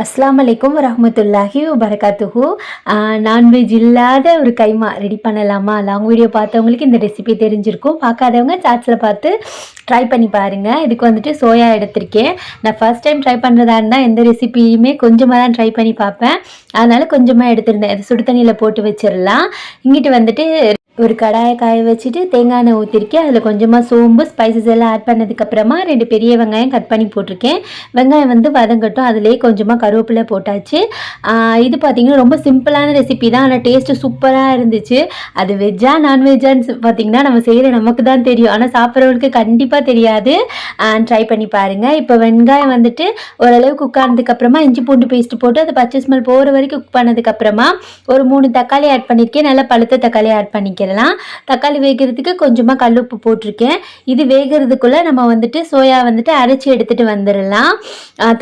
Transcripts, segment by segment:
அஸ்லாம் வலைக்கம் வரமத்துல்லாஹி வபரகாத்துஹு. நான்வெஜ் இல்லாத ஒரு கைமா ரெடி பண்ணலாமா? லாங் வீடியோ பார்த்தவங்களுக்கு இந்த ரெசிபி தெரிஞ்சிருக்கும். பார்க்காதவங்க சாட்ஸில் பார்த்து ட்ரை பண்ணி பாருங்கள் இதுக்கு வந்துட்டு சோயா எடுத்திருக்கேன். நான் ஃபர்ஸ்ட் டைம் ட்ரை பண்ணுறதா இருந்தால் எந்த ரெசிபியுமே கொஞ்சமாக தான் ட்ரை பண்ணி பார்ப்பேன். அதனால் கொஞ்சமாக எடுத்திருந்தேன். அது சுடு தண்ணியில் போட்டு வச்சிடலாம் இங்கிட்டு வந்துட்டு ஒரு கடாயை காய வச்சுட்டு தேங்காய் எண்ணெய் ஊற்றிருக்கேன் அதில் கொஞ்சமாக சோம்பு ஸ்பைசஸ் எல்லாம் ஆட் பண்ணதுக்கப்புறமா ரெண்டு பெரிய வெங்காயம் கட் பண்ணி போட்டிருக்கேன். வெங்காயம் வந்து வதங்கட்டும். அதிலே கொஞ்சமாக கருவேப்பிலை போட்டாச்சு. இது பார்த்திங்கன்னா ரொம்ப சிம்பிளான ரெசிபி தான். ஆனால் டேஸ்ட்டு சூப்பராக இருந்துச்சு. அது வெஜ்ஜா நான்வெஜ்ஜான்னு பார்த்தீங்கன்னா நம்ம செய்கிற நமக்கு தான் தெரியும். ஆனால் சாப்பிட்றவங்களுக்கு கண்டிப்பாக தெரியாது. ட்ரை பண்ணி பாருங்கள் இப்போ வெங்காயம் வந்துட்டு ஓரளவு குக் ஆனதுக்கப்புறமா இஞ்சி பூண்டு பேஸ்ட் போட்டு அது பச்சை ஸ்மெல் போகிற வரைக்கும் குக் பண்ணதுக்கப்புறமா ஒரு மூணு தக்காளி ஆட் பண்ணியிருக்கேன் நல்லா பழுத்த தக்காளி ஆட் பண்ணிக்கிறேன். பண்ணிக்கிறலாம் தக்காளி வேகிறதுக்கு கொஞ்சமாக கல்லுப்பு போட்டிருக்கேன். இது வேகிறதுக்குள்ளே நம்ம வந்துட்டு சோயா வந்துட்டு அரைச்சி எடுத்துகிட்டு வந்துடலாம்.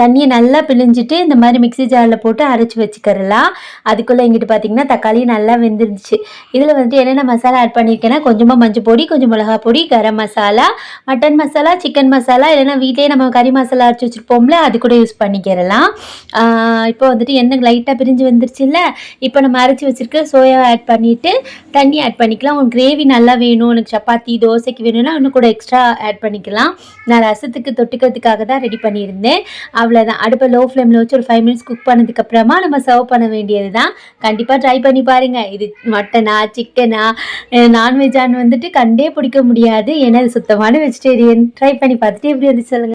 தண்ணியை நல்லா பிழிஞ்சிட்டு இந்த மாதிரி மிக்ஸி ஜாரில் போட்டு அரைச்சி வச்சுக்கிறலாம். அதுக்குள்ளே எங்கிட்டு பார்த்தீங்கன்னா தக்காளி நல்லா வெந்துருந்துச்சு. இதில் வந்துட்டு என்னென்ன மசாலா ஆட் பண்ணியிருக்கேன்னா கொஞ்சமாக மஞ்சள் பொடி கொஞ்சம் மிளகா பொடி கரம் மசாலா மட்டன் மசாலா சிக்கன் மசாலா இல்லைன்னா வீட்டிலேயே நம்ம கறி மசாலா அரைச்சி வச்சுருப்போம்ல அது கூட யூஸ் பண்ணிக்கிறலாம். இப்போ வந்துட்டு எண்ணெய் லைட்டாக பிரிஞ்சு வந்துருச்சுல்ல இப்போ நம்ம அரைச்சி வச்சுருக்க சோயா ஆட் பண்ணிவிட்டு தண்ணி ஆட் பண்ணி பண்ணிக்கலாம். உங்களுக்கு கிரேவி நல்லா வேணும் உனக்கு சப்பாத்தி தோசைக்கு வேணும்னா இன்னும் கூட எக்ஸ்ட்ரா ஆட் பண்ணிக்கலாம். நான் ரசத்துக்கு தொட்டுக்கிறதுக்காக தான் ரெடி பண்ணியிருந்தேன். அவ்வளோதான் அடுப்பை லோ ஃப்ளேமில் வச்சு ஒரு ஃபைவ் மினிட்ஸ் குக் பண்ணதுக்கப்புறமா நம்ம சர்வ் பண்ண வேண்டியது தான் கண்டிப்பாக ட்ரை பண்ணி பாருங்கள் இது மட்டனா சிக்கனா நான்வெஜ்ஜான்னு வந்துட்டு கண்டே பிடிக்க முடியாது. ஏன்னா இது சுத்தமான வெஜிடேரியன் ட்ரை பண்ணி பார்த்துட்டு எப்படி வந்து சொல்லுங்கள்